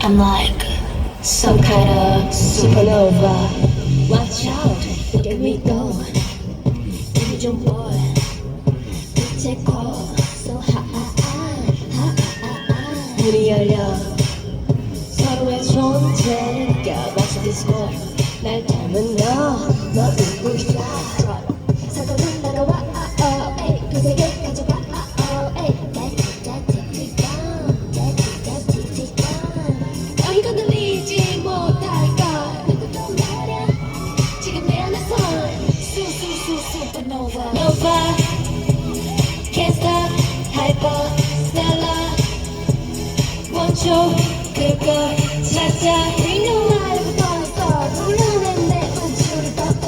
I'm like some kind of supernova. Watch out, look at me go. Give 좀 boy. 빛의 core, so hot, hot, hot, hot. 문이 열려. 서로의 존재가 마치 디스코. 날 닮은 너, Nova Can't stop hyper stellar 원초 그걸 찾아 We know life 벌써 불러낸 내 우주를 봐봐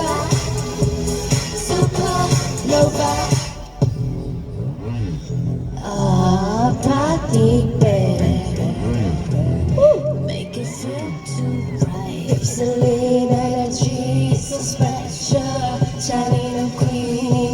supernova 아 party baby Make it feel too bright. Ipsilin energy so special. 잔인한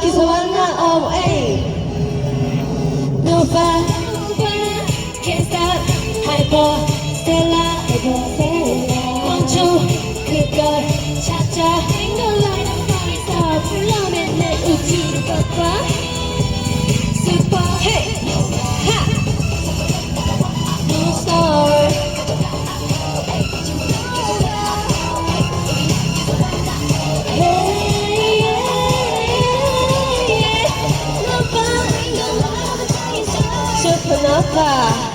기소 하나 oh ay Nobody can stop hyperstella hyperstella 멈춰 그걸 찾아 Single light of fire 불러맨 내 우주를 꺾어 Supernova.